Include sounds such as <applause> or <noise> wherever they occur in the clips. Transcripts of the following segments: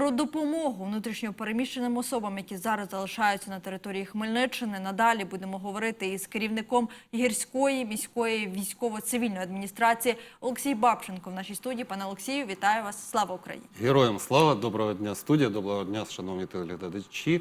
про допомогу внутрішньопереміщеним особам, які зараз залишаються на території Хмельниччини. Надалі будемо говорити із керівником гірської міської військово-цивільної адміністрації Олексій Бабченко в нашій студії. Пане Олексію, вітаю вас! Слава Україні! Героям слава, доброго дня, студія, доброго дня, шановні телеглядачі.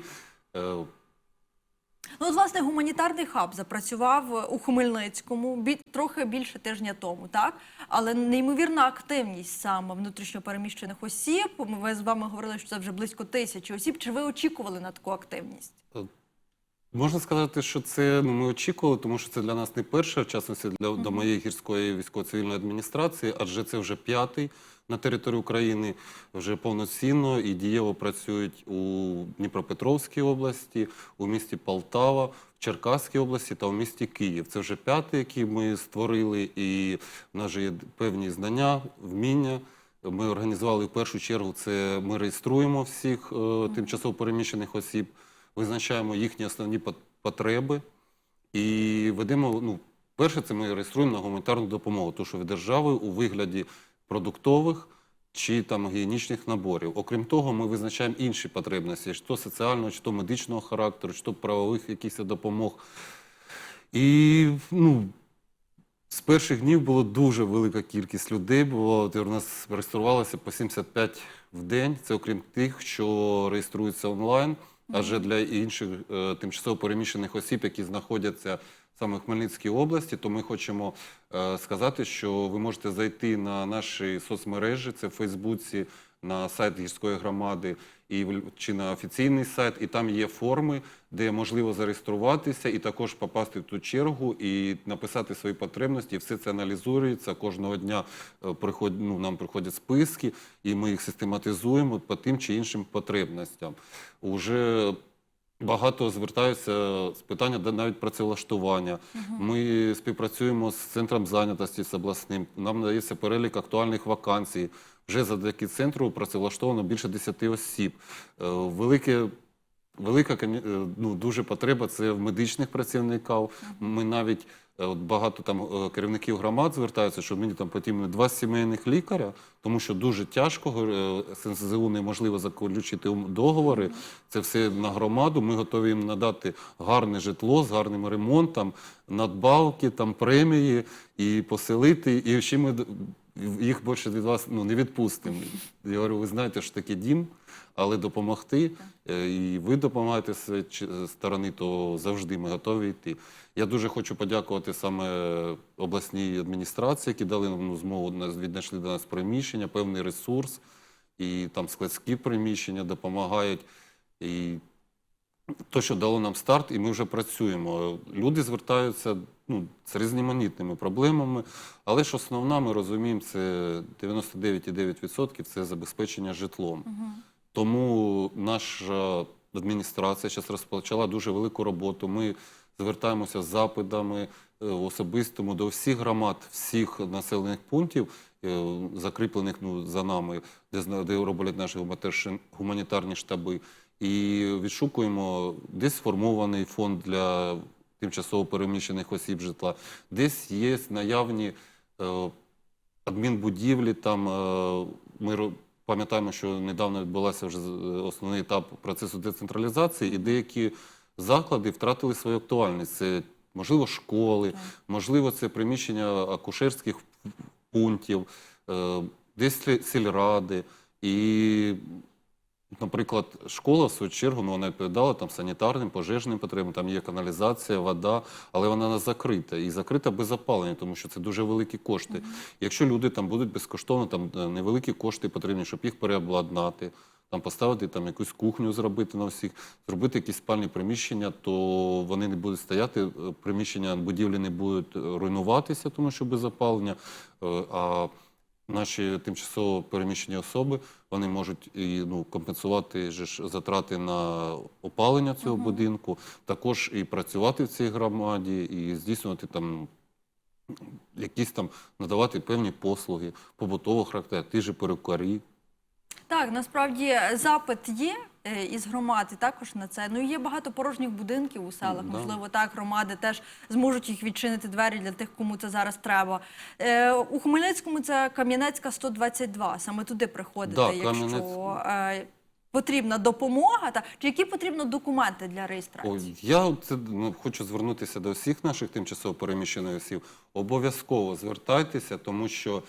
Е, Ну, от, власне, гуманітарний хаб запрацював у Хмельницькому бі- трохи більше тижня тому, так? Але неймовірна активність саме внутрішньо переміщених осіб. Ми з вами говорили, що це вже близько тисячі осіб. Чи ви очікували на таку активність? Можна сказати, що це ну, ми очікували, тому що це для нас не перше, в частності для до моєї гірської військово-цивільної адміністрації, адже це вже п'ятий на території України, вже повноцінно і дієво працюють у Дніпропетровській області, у місті Полтава, в Черкаській області та у місті Київ. Це вже п'ятий, який ми створили, і в нас же є певні знання, вміння. Ми організували в першу чергу це. Ми реєструємо всіх е, тимчасово переміщених осіб, визначаємо їхні основні потреби і ведемо. Ну, перше, це ми реєструємо на гуманітарну допомогу, тому що від держави у вигляді продуктових чи там гігієнічних наборів. Окрім того, ми визначаємо інші потребності, чи то соціального, чи то медичного характеру, чи то правових якихось допомог. І ну, з перших днів було дуже велика кількість людей. Було у нас реєструвалося по 75 в день. Це окрім тих, що реєструються онлайн. Адже для інших е, тимчасово переміщених осіб, які знаходяться саме в Хмельницькій області, то ми хочемо е, сказати, що ви можете зайти на наші соцмережі, це в Фейсбуці, на сайт гірської громади і чи на офіційний сайт, і там є форми, де можливо зареєструватися і також попасти в ту чергу і написати свої потребності. Все це аналізується кожного дня. е, Приход, ну, нам приходять списки, і ми їх систематизуємо по тим чи іншим потребностям. Уже Багато звертаються з питання де навіть працевлаштування. Ми співпрацюємо з центром зайнятості з обласним. Нам надається перелік актуальних вакансій. Вже завдяки центру працевлаштовано більше 10 осіб. Е, Велике Велика е, ну, дуже потреба це в медичних працівників. Ми навіть от багато там е, керівників громад звертаються, що мені там потрібно два сімейних лікаря, тому що дуже тяжко СНЗУ неможливо заключити договори. Це все на громаду. Ми готові їм надати гарне житло з гарним ремонтом, надбавки, там премії і поселити. І ще ми їх більше від вас ну, не відпустимо. Я говорю, ви знаєте, що таке дім, але допомогти, е, і ви допомагаєте з сторони, то завжди ми готові йти. Я дуже хочу подякувати саме обласній адміністрації, які дали нам ну, змогу віднайшли до нас приміщення, певний ресурс, і там складські приміщення допомагають. І то, що дало нам старт, і ми вже працюємо. Люди звертаються ну, з різноманітними проблемами, але ж основна, ми розуміємо, це 99,9% це забезпечення житлом. Тому наша адміністрація зараз розпочала дуже велику роботу. Ми звертаємося з запитами е, особистому до всіх громад, всіх населених пунктів, е, закріплених ну, за нами, де, де роблять наші гуманітарні штаби. І відшукуємо десь сформований фонд для тимчасово переміщених осіб житла, десь є наявні е, адмінбудівлі. Там е, ми пам'ятаємо, що недавно відбулася вже е, основний етап процесу децентралізації, і деякі заклади втратили свою актуальність. Це можливо школи, можливо, це приміщення акушерських пунктів, е, десь сільради. І Наприклад, школа, в свою чергу, ну, вона відповідала там санітарним, пожежним потребам, там є каналізація, вода, але вона не закрита. І закрита без опалення, тому що це дуже великі кошти. Якщо люди там будуть безкоштовно, там е, невеликі кошти потрібні, щоб їх переобладнати, там поставити там якусь кухню зробити на всіх, зробити якісь спальні приміщення, то вони не будуть стояти, е, приміщення будівлі не будуть е, руйнуватися, тому що без опалення. А наші тимчасово переміщені особи вони можуть і ну компенсувати ж затрати на опалення цього будинку, також і працювати в цій громаді, і здійснювати там якісь там надавати певні послуги побутового характеру, ті ж перукарі. Так, насправді запит є е, із громади також на це. Ну і є багато порожніх будинків у селах. Можливо, так громади теж зможуть їх відчинити двері для тих, кому це зараз треба. Е, у Хмельницькому це Кам'янецька 122. Саме туди приходите, Да, якщо е, потрібна допомога, та чи які потрібно документи для реєстрації? я це, ну, хочу звернутися до всіх наших тимчасово переміщених осіб. Обов'язково звертайтеся, тому що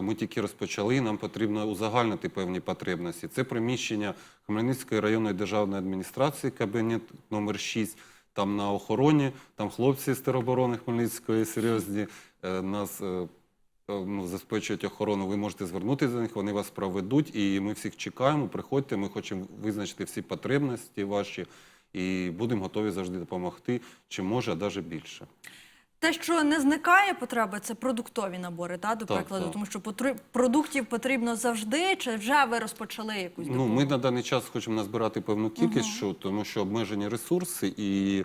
ми тільки розпочали, нам потрібно узагальнити певні потребності. Це приміщення Хмельницької районної державної адміністрації, кабінет номер 6, там на охороні, там хлопці з тероборони Хмельницької серйозні е, нас. е, ну, забезпечують охорону, ви можете звернутися до них, вони вас проведуть, і ми всіх чекаємо. Приходьте, ми хочемо визначити всі потребності ваші, і будемо готові завжди допомогти, чи може, а навіть більше. Те, що не зникає потреби, це продуктові набори, та, до Так, прикладу, так. тому що потри- продуктів потрібно завжди, чи вже ви розпочали якусь Ну, ми на даний час хочемо назбирати певну кількість, що, тому що обмежені ресурси, і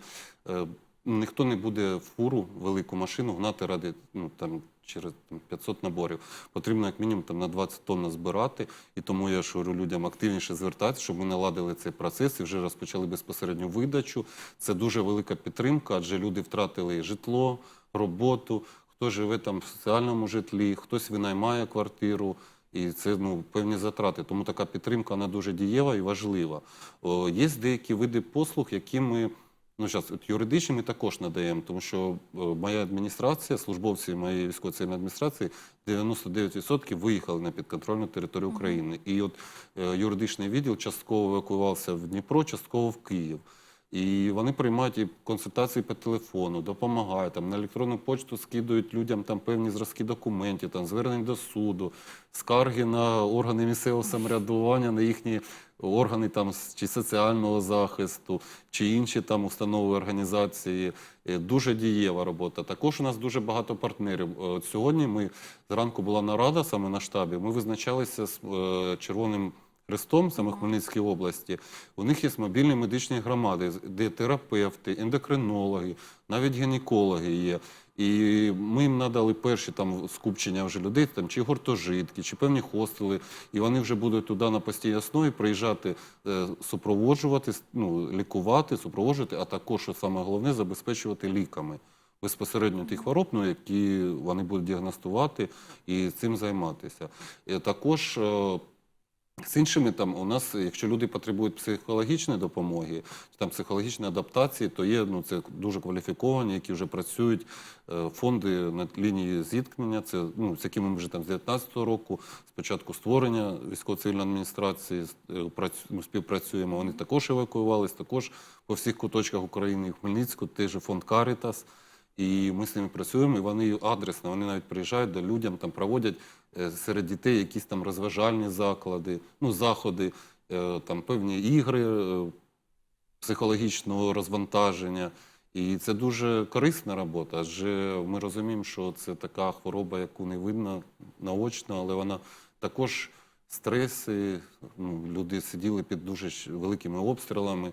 е, ніхто не буде фуру, велику машину гнати ради ну, там, через там, 500 наборів. Потрібно як мінімум там, на 20 тонн назбирати. І тому я ж людям активніше звертатися, щоб ми наладили цей процес і вже розпочали безпосередню видачу. Це дуже велика підтримка, адже люди втратили житло, роботу, хто живе там в соціальному житлі, хтось винаймає квартиру. І це ну, певні затрати. Тому така підтримка вона дуже дієва і важлива. О, є деякі види послуг, які ми ну, зараз, от юридичні ми також надаємо, тому що моя адміністрація, службовці моєї військово-цивільної адміністрації 99% виїхали на підконтрольну територію України. І от е, юридичний відділ частково евакуювався в Дніпро, частково в Київ. І вони приймають і консультації по телефону, допомагають там на електронну почту скидують людям там певні зразки документів, там звернень до суду, скарги на органи місцевого самоврядування, на їхні органи там чи соціального захисту, чи інші там установи організації. Е, Дуже дієва робота. Також у нас дуже багато партнерів. Е, От сьогодні ми зранку була нарада саме на штабі. Ми визначалися з е, червоним. Хрестом, саме Хмельницькій області, у них є мобільні медичні громади, де терапевти, ендокринологи, навіть гінекологи є. І ми їм надали перші там скупчення вже людей, там чи гуртожитки, чи певні хостели, і вони вже будуть туди на постійній основі приїжджати, е, супроводжувати, ну, лікувати, супроводжувати, а також, що саме головне, забезпечувати ліками безпосередньо тих хвороб, ну, які вони будуть діагностувати і цим займатися. І також е, з іншими там у нас, якщо люди потребують психологічної допомоги, там психологічної адаптації, то є ну це дуже кваліфіковані, які вже працюють е, фонди на лінії зіткнення. Це ну з якими ми вже там з 19-го року, спочатку створення військово-цивільної адміністрації ну, співпрацюємо. Вони також евакуювались, також по всіх куточках України, і Хмельницьку, теж фонд Карітас. І ми з ними працюємо, і вони адресно, вони навіть приїжджають до людям, там проводять серед дітей якісь там розважальні заклади, ну, заходи, е, там певні ігри е, психологічного розвантаження. І це дуже корисна робота, адже ми розуміємо, що це така хвороба, яку не видно наочно, але вона також стреси. Ну, люди сиділи під дуже великими обстрілами,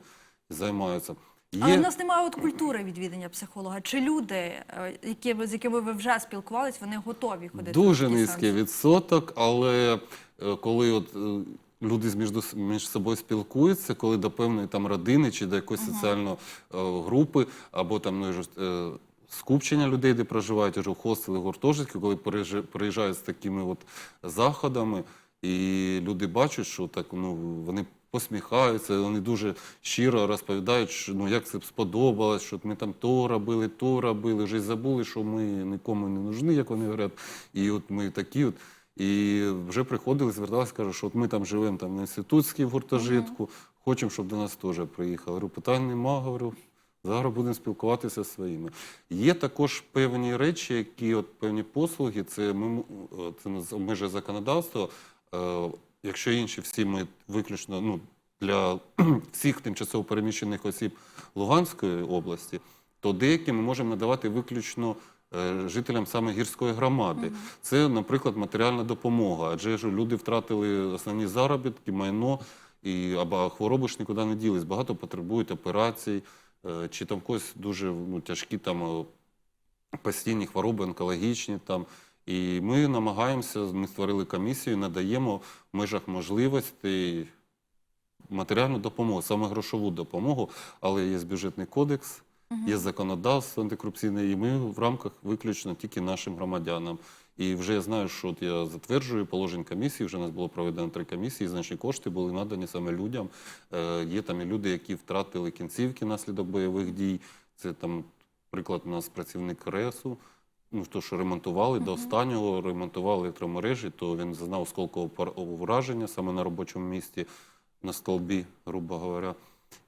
займаються. Але в нас немає от культури відвідання психолога. Чи люди, е, які з якими ви вже спілкувались, вони готові ходити? Дуже низький відсоток, але е, коли от е, люди між, між собою спілкуються, коли до певної там родини чи до якоїсь соціальної е, групи, або там ну, скупчення людей, де проживають, уже в хостели, гуртожитки, коли приїжджа- приїжджають з такими от заходами, і люди бачать, що так ну вони. Посміхаються, вони дуже щиро розповідають, що ну як це сподобалось, що ми там то робили, то робили, вже й забули, що ми нікому не нужні, як вони говорять. І от ми такі от. І вже приходили, зверталися, кажуть, що от ми там живемо там на інститутській в гуртожитку, хочемо, щоб до нас теж приїхали. Говорю, питань нема, говорю. Зараз будемо спілкуватися зі своїми. Є також певні речі, які от певні послуги, це ми е, це межі законодавства. Якщо інші всі ми виключно ну, для <clears throat> всіх тимчасово переміщених осіб Луганської області, то деякі ми можемо надавати виключно е, жителям саме гірської громади. Це, наприклад, матеріальна допомога. Адже ж люди втратили основні заробітки, майно, і, або хвороби ж нікуди не ділись. Багато потребують операцій, е, чи там в когось дуже ну, тяжкі там постійні хвороби онкологічні там. І ми намагаємося, ми створили комісію, надаємо в межах можливостей матеріальну допомогу, саме грошову допомогу, але є бюджетний кодекс, Є законодавство антикорупційне, і ми в рамках виключно тільки нашим громадянам. І вже я знаю, що от я затверджую положень комісії. Вже у нас було проведено три комісії. Значні кошти були надані саме людям. Е, є там і люди, які втратили кінцівки наслідок бойових дій. Це там, приклад, у нас працівник РЕСу. Ну, то, що ремонтували, до останнього ремонтували електромережі, то він зазнав осколкового враження саме на робочому місці, на столбі, грубо говоря,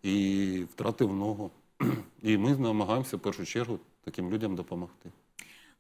і втратив ногу. <clears throat> І ми намагаємося в першу чергу таким людям допомогти.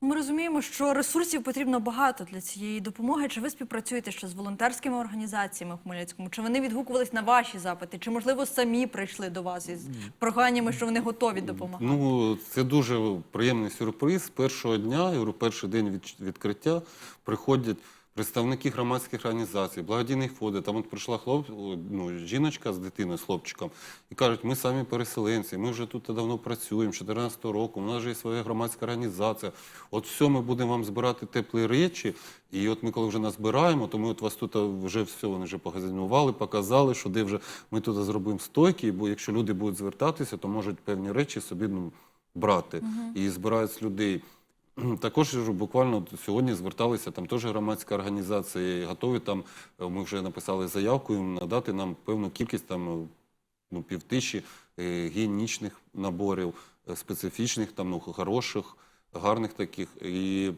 Ми розуміємо, що ресурсів потрібно багато для цієї допомоги. Чи ви співпрацюєте ще з волонтерськими організаціями в Хмельницькому? Чи вони відгукувались на ваші запити? Чи можливо самі прийшли до вас із проханнями, що вони готові допомагати? Ну, це дуже приємний сюрприз. Першого дня, я говорю, перший день від, відкриття приходять представники громадських організацій, благодійних фондів. Там от прийшла хлоп, ну, жіночка з дитиною, з хлопчиком, і кажуть, ми самі переселенці, ми вже тут давно працюємо, з 14 року, у нас вже є своя громадська організація. От все, ми будемо вам збирати теплі речі. І от ми, коли вже назбираємо, то ми от вас тут вже все, вони вже погазинували, показали, що де вже ми тут зробимо стойки, бо якщо люди будуть звертатися, то можуть певні речі собі ну, брати. І збирають з людей. <clears throat> Також буквально сьогодні зверталися там теж громадська організація, і готові там. е, Ми вже написали заявку їм надати нам певну кількість там е, ну, півтисячі е, гігієнічних наборів, специфічних, там ну, хороших, гарних таких. І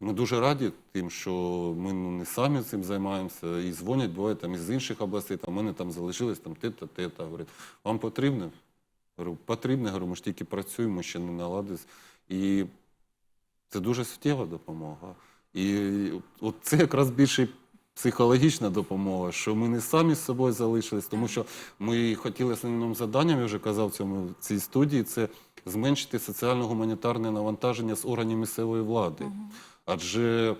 ми дуже раді тим, що ми ну, не самі цим займаємося. І дзвонять, буває там із інших областей, там в мене там залишилось там те-та, те-та. Говорять, вам потрібно? Говорю, потрібно, говорю, ми ж тільки працюємо, ще не наладились. І це дуже суттєва допомога. І от це якраз більше психологічна допомога, що ми не самі з собою залишились, тому що ми хотіли основним завданням, я вже казав в цьому цій студії, це зменшити соціально-гуманітарне навантаження з органів місцевої влади. Адже е,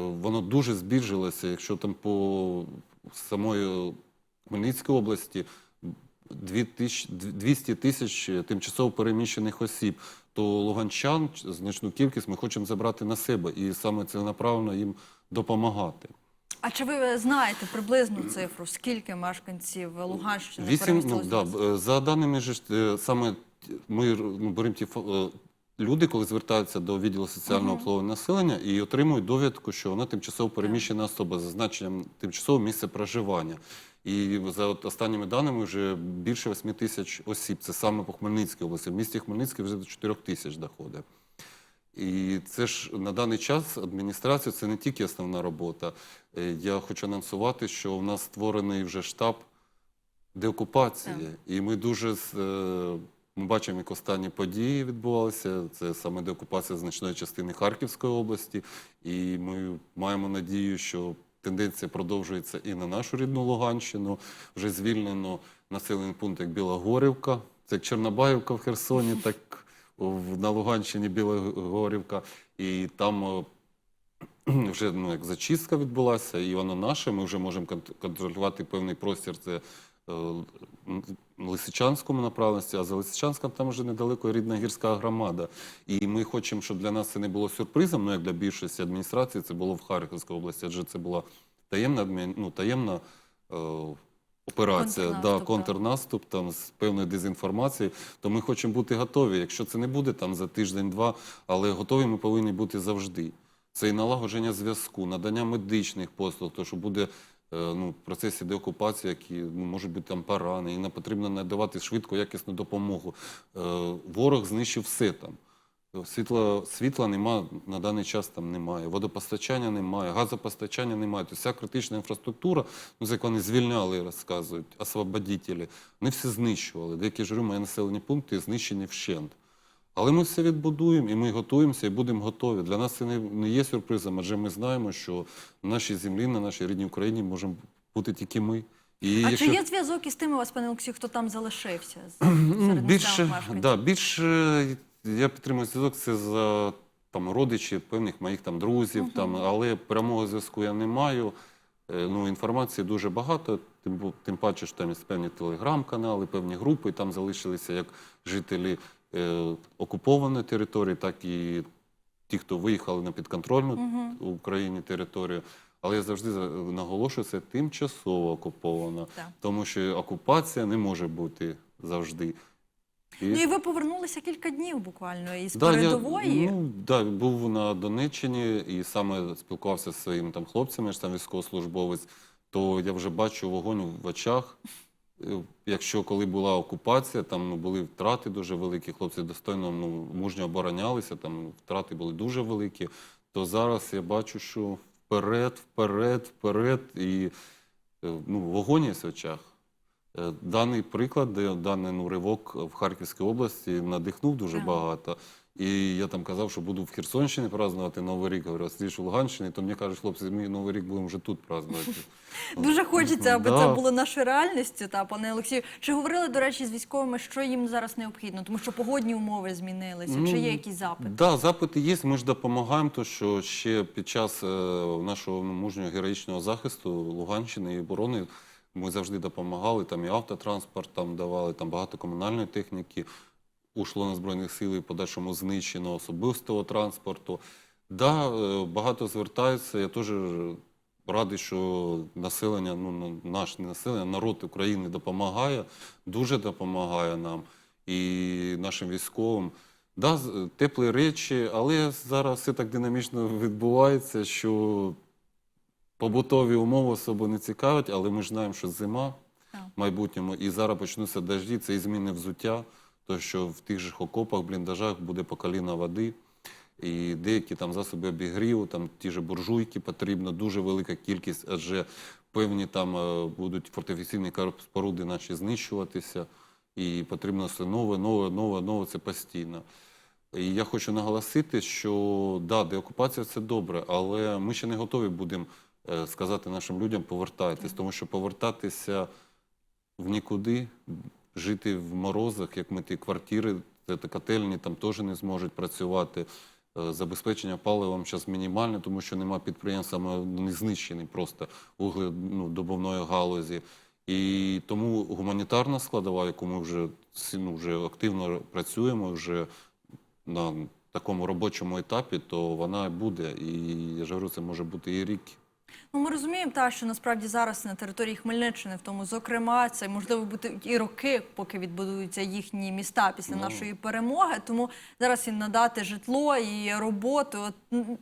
воно дуже збільшилося, якщо там по самої Хмельницької області 2000 200 тисяч тимчасово переміщених осіб, то луганчан значну кількість ми хочемо забрати на себе і саме це направлено їм допомагати. А чи ви знаєте приблизну цифру, скільки мешканців Луганщини Вісім, ну, да, б- за даними ж е, саме ми ну, беремо ті е, люди, коли звертаються до відділу соціального обслуговування населення і отримують довідку, що вона тимчасово переміщена особа з зазначенням тимчасового місця проживання. І за от останніми даними вже більше 8 тисяч осіб. Це саме по Хмельницькій області. В місті Хмельницький вже до 4 тисяч доходить. І це ж на даний час адміністрація це не тільки основна робота. Е, Я хочу анонсувати, що у нас створений вже штаб деокупації. І ми дуже е, ми бачимо, як останні події відбувалися. Це саме деокупація значної частини Харківської області. І ми маємо надію, що тенденція продовжується і на нашу рідну Луганщину. Вже звільнено населений пункт як Білогорівка, це як Чорнобаївка в Херсоні, <laughs> так на Луганщині Білогорівка. І там е, <clears throat> вже ну, як зачистка відбулася, і вона наша. Ми вже можемо контролювати певний простір. Це е, Лисичанському направленості, а за Лисичанськом там вже недалеко рідна гірська громада. І ми хочемо, щоб для нас це не було сюрпризом, ну як для більшості адміністрації, це було в Харківській області, адже це була таємна ну, таємна. Е, Операція, Контрнаступ, да, контрнаступ там з певною дезінформацією, то ми хочемо бути готові. Якщо це не буде там за тиждень-два, але готові ми повинні бути завжди. Це і налагодження зв'язку, надання медичних послуг, то що буде ну, в процесі деокупації, які ну, можуть бути там парани, і нам потрібно надавати швидко якісну допомогу. Е, Ворог знищив все там. Світла, світла нема, на даний час там немає, водопостачання немає, газопостачання немає. Тобто вся критична інфраструктура, ну, як вони звільняли, розказують, освободителі, вони всі знищували. Деякі ж мої населені пункти знищені вщент. Але ми все відбудуємо і ми готуємося і будемо готові. Для нас це не, не є сюрпризом, адже ми знаємо, що на нашій землі, на нашій рідній Україні можемо бути тільки ми. І А якщо- чи є зв'язок із тими у вас, пане Олексію, хто там залишився? Ну, серед більше, да, більше я підтримую зв'язок це за там, родичів, певних моїх там друзів, там, але прямого зв'язку я не маю. Е, Ну, інформації дуже багато, тим, тим паче, що там є певні телеграм-канали, певні групи, там залишилися як жителі е, окупованої території, так і ті, хто виїхали на підконтрольну Україні територію. Але я завжди за- наголошую, це тимчасово окупована, Так. тому що окупація не може бути завжди. І- Ну і ви повернулися кілька днів буквально із Да, передової. Я, ну, да, був на Донеччині і саме спілкувався зі своїми там хлопцями, ж там військовослужбовець, то я вже бачу вогонь в очах. Е, Якщо коли була окупація, там ну, були втрати дуже великі, хлопці достойно ну, мужньо оборонялися, там втрати були дуже великі, то зараз я бачу, що вперед, вперед, вперед, і е, ну, вогонь є в очах. Е, Даний приклад, даний ну, ривок в Харківській області надихнув дуже багато. І я там казав, що буду в Херсонщині празднувати Новий рік. Говорю, слідж в Луганщині, то мені кажуть, хлопці, ми Новий рік будемо вже тут празднувати. <laughs> Дуже хочеться, аби Да. це було нашою реальністю. Та пане Олексію, чи говорили до речі з військовими, що їм зараз необхідно, тому що погодні умови змінилися? Чи Ну, є якісь запити? Да, запити є. Ми ж допомагаємо, то що ще під час е, нашого мужнього героїчного захисту Луганщини і оборони ми завжди допомагали. Там і автотранспорт там давали, там багато комунальної техніки ушло на збройних сил і подальшому знищено особистого транспорту. Да, е, багато звертаються. Я теж радий, що населення, ну на- наш не населення, народ України допомагає, дуже допомагає нам і нашим військовим. Да, теплі речі, але зараз все так динамічно відбувається, що побутові умови особо не цікавлять, але ми ж знаємо, що зима в майбутньому, і зараз почнуться дожді, це і зміни взуття, то що в тих же окопах, бліндажах буде по коліна води. І деякі там засоби обігріву, там ті ж буржуйки потрібно, дуже велика кількість, адже певні там е, будуть фортифікаційні споруди наші знищуватися, і потрібно все нове, нове, нове, нове це постійно. І я хочу наголосити, що да, деокупація це добре, але ми ще не готові будемо е, сказати нашим людям повертайтесь, тому що повертатися в нікуди, жити в морозах, як ми ті квартири, котельні там теж не зможуть працювати. Е, Забезпечення паливом зараз мінімальне, тому що нема підприємств, саме не знищений просто вугле ну, галузі. І тому гуманітарна складова, яку ми вже, ну, вже активно працюємо, вже на такому робочому етапі, то вона буде. І я ж говорю, це може бути і рік. Ну, ми розуміємо, та, що насправді зараз на території Хмельниччини, в тому, зокрема, це можливо бути і роки, поки відбудуються їхні міста після Ну. нашої перемоги. Тому зараз і надати житло і роботу, от,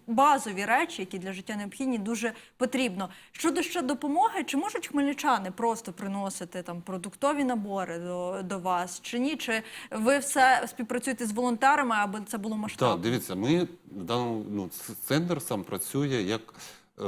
базові речі, які для життя необхідні, дуже потрібно. Щодо ще допомоги, чи можуть хмельничани просто приносити там продуктові набори до, до вас, чи ні? Чи ви все співпрацюєте з волонтерами, аби це було масштабно? Так, дивіться, ми даному ну, центр сам працює як е,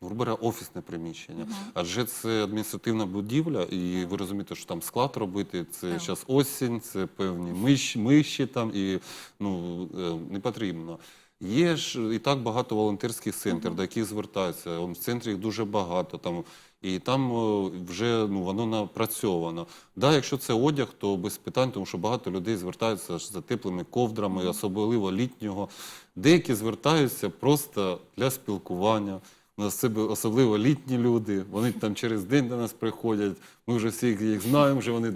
говоря, офісне приміщення. Адже це адміністративна будівля, і ви розумієте, що там склад робити, це зараз осінь, це певні миші, миші там, і ну, е, не потрібно. Є ж і так багато волонтерських центрів, до яких звертаються. В центрі їх дуже багато. Там, і там е, вже ну, воно напрацьовано. Да, якщо це одяг, то без питань, тому що багато людей звертаються за теплими ковдрами, особливо літнього. Деякі звертаються просто для спілкування. Нас особливо літні люди. Вони там через день до нас приходять. Ми вже всіх їх знаємо, вже вони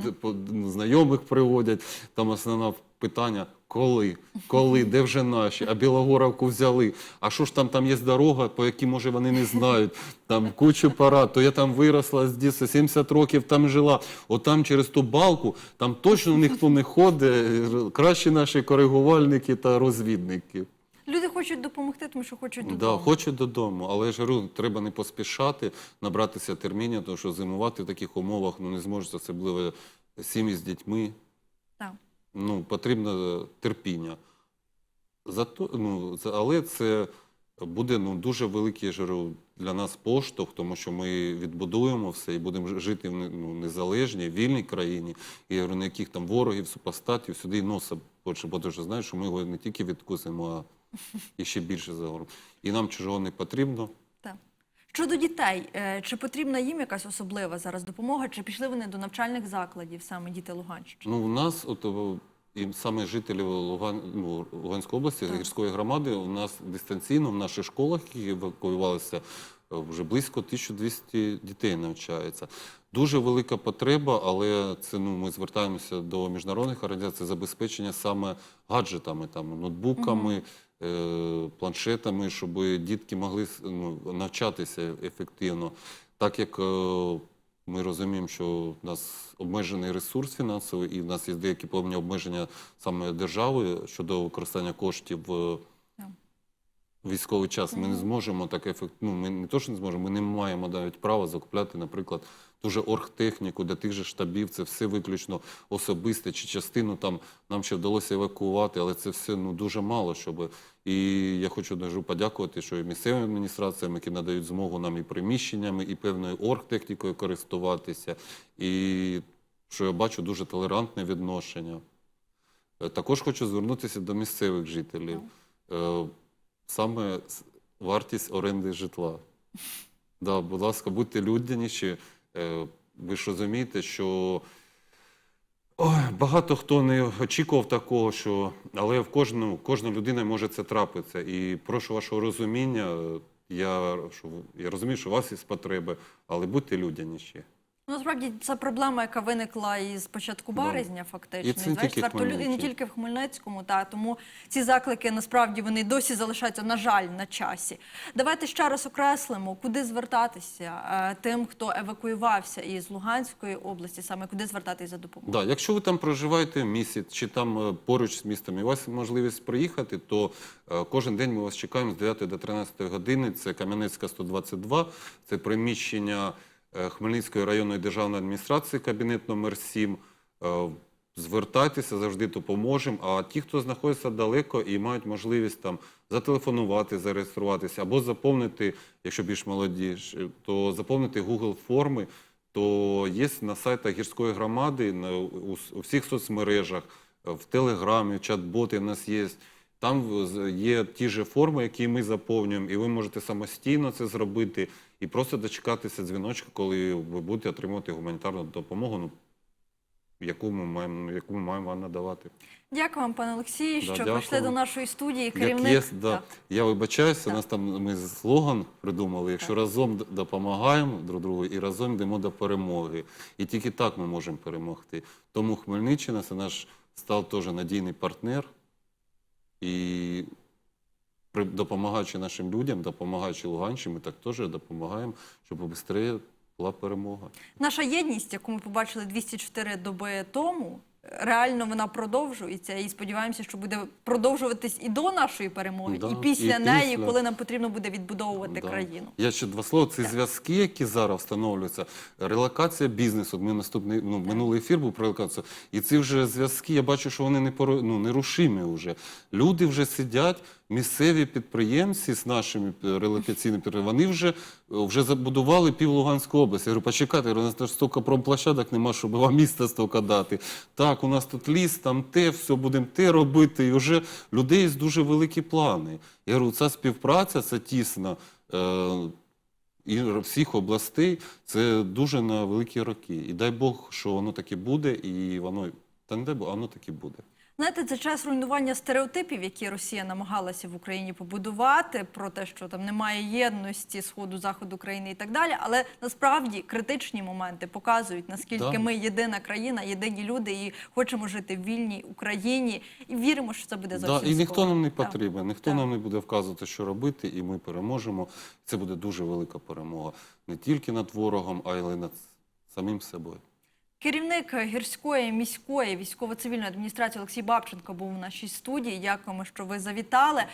ну, знайомих приводять. Там основне питання. Коли? Коли? Де вже наші? А Білогоровку взяли. А що ж там, там є дорога, по якій, може, вони не знають. Там кучу парад, то я там виросла з дітства, 70 років там жила. От там через ту балку, там точно ніхто не ходить. Кращі наші коригувальники та розвідники. Люди хочуть допомогти, тому що хочуть Да, додому. хочуть додому, але я ж говорю, треба не поспішати, набратися термінів, тому що зимувати в таких умовах ну, не зможуть, особливо сім'ї з дітьми. Так. Ну, потрібно терпіння. Зато, ну, але це буде ну, дуже великий я говорю, для нас поштовх, тому що ми відбудуємо все і будемо жити в ну, незалежній, вільній країні. І я говорю, на яких там ворогів, супостатів сюди й носа бо ти знаєш, що ми його не тільки відкусимо, а і ще більше загору. І нам чужого не потрібно. Так. Щодо дітей, е, чи потрібна їм якась особлива зараз допомога, чи пішли вони до навчальних закладів, саме діти Луганщини? Ну, у нас, от, і саме жителі Луган, ну, Луганської області, Так. гірської громади, у нас дистанційно в наших школах, які евакуювалися, е, вже близько 1200 дітей навчається. Дуже велика потреба, але це ну ми звертаємося до міжнародних організацій забезпечення саме гаджетами, там ноутбуками, е, планшетами, щоб дітки могли ну, навчатися ефективно. Так як е, Ми розуміємо, що в нас обмежений ресурс фінансовий, і в нас є деякі певні обмеження саме державою щодо використання коштів Так. Військовий час. Ми не зможемо так ефект... ну, ми не то, що не зможемо, ми не маємо навіть права закупляти, наприклад, ту же оргтехніку для тих же штабів. Це все виключно особисте чи частину там нам ще вдалося евакуювати, але це все ну дуже мало. Щоб і я хочу дуже подякувати, що і місцевим адміністраціям, які надають змогу нам і приміщеннями, і певною оргтехнікою користуватися, і що я бачу дуже толерантне відношення. Е, Також хочу звернутися до місцевих жителів. Саме вартість оренди житла. Да, будь ласка, будьте людяніші. Е, Ви ж розумієте, що ой, багато хто не очікував такого, що але в кожну, кожна людина може це трапитися. І прошу вашого розуміння. е, Я, я розумію, що у вас є потреби, але будьте людяніші. Ну, Насправді це проблема, яка виникла із початку Да. березня, фактично. І це не тільки 4 і не тільки в Хмельницькому, та тому ці заклики насправді вони досі залишаються, на жаль, на часі. Давайте ще раз окреслимо, куди звертатися е, тим, хто евакуювався із Луганської області, саме куди звертатись за допомогою. Да, якщо ви там проживаєте місяць чи там е, поруч з містом, і у вас можливість приїхати, то е, кожен день ми вас чекаємо з 9 до 13 години. Це Кам'янецька 122, це приміщення Хмельницької районної державної адміністрації, кабінет номер 7. Е, Звертайтеся, завжди допоможемо. А ті, хто знаходиться далеко і мають можливість там зателефонувати, зареєструватися або заповнити, якщо більш молоді, то заповнити Google форми, то є на сайтах гірської громади, у, всіх соцмережах, е, в Телеграмі, чат-боти в нас є. Там є ті ж форми, які ми заповнюємо, і ви можете самостійно це зробити і просто дочекатися дзвіночка, коли ви будете отримувати гуманітарну допомогу, ну, яку ми маємо, яку ми маємо вам надавати. Дякую вам, пане Олексію, Да, що дякую. прийшли до нашої студії. Як є, да. Так. Я вибачаюся, у нас там ми слоган придумали. Якщо Так. разом допомагаємо друг другу і разом йдемо до перемоги. І тільки так ми можемо перемогти. Тому Хмельниччина це наш став теж надійний партнер. І допомагаючи нашим людям, допомагаючи Луганщині, ми так теж допомагаємо, щоб швидше була перемога. Наша єдність, яку ми побачили 204 доби тому, реально вона продовжується і сподіваємося, що буде продовжуватись і до нашої перемоги, Да, і після і неї, після. коли нам потрібно буде відбудовувати Да. країну. Я ще два слова. Ці Так. зв'язки, які зараз встановлюються, релокація бізнесу. Ми наступний ну, минулий ефір був про релокацію. І ці вже зв'язки, я бачу, що вони не пору, ну, нерушимі вже. Люди вже сидять, місцеві підприємці з нашими е, релокаційними підприємствами, вони вже, вже забудували пів Луганської області. Я говорю, почекайте, у нас стільки промплощадок нема, щоб вам місто стільки дати. Так, у нас тут ліс, там те, все, будемо те робити. І вже людей є дуже великі плани. Я говорю, ця співпраця, це тісна. Е, і всіх областей це дуже на великі роки. І дай Бог, що воно таки буде, і воно та не дай Бог, воно таки буде. Знаєте, це час руйнування стереотипів, які Росія намагалася в Україні побудувати, про те, що там немає єдності сходу, заходу країни і так далі. Але насправді критичні моменти показують, наскільки Да. ми єдина країна, єдині люди і хочемо жити в вільній Україні, і віримо, що це буде Да, зовсім і ніхто скоро. нам не потрібен, ніхто Так. нам не буде вказувати, що робити, і ми переможемо. Це буде дуже велика перемога не тільки над ворогом, а й над самим собою. Керівник гірської міської військово-цивільної адміністрації Олексій Бабченко був у нашій студії. Дякуємо, що ви завітали.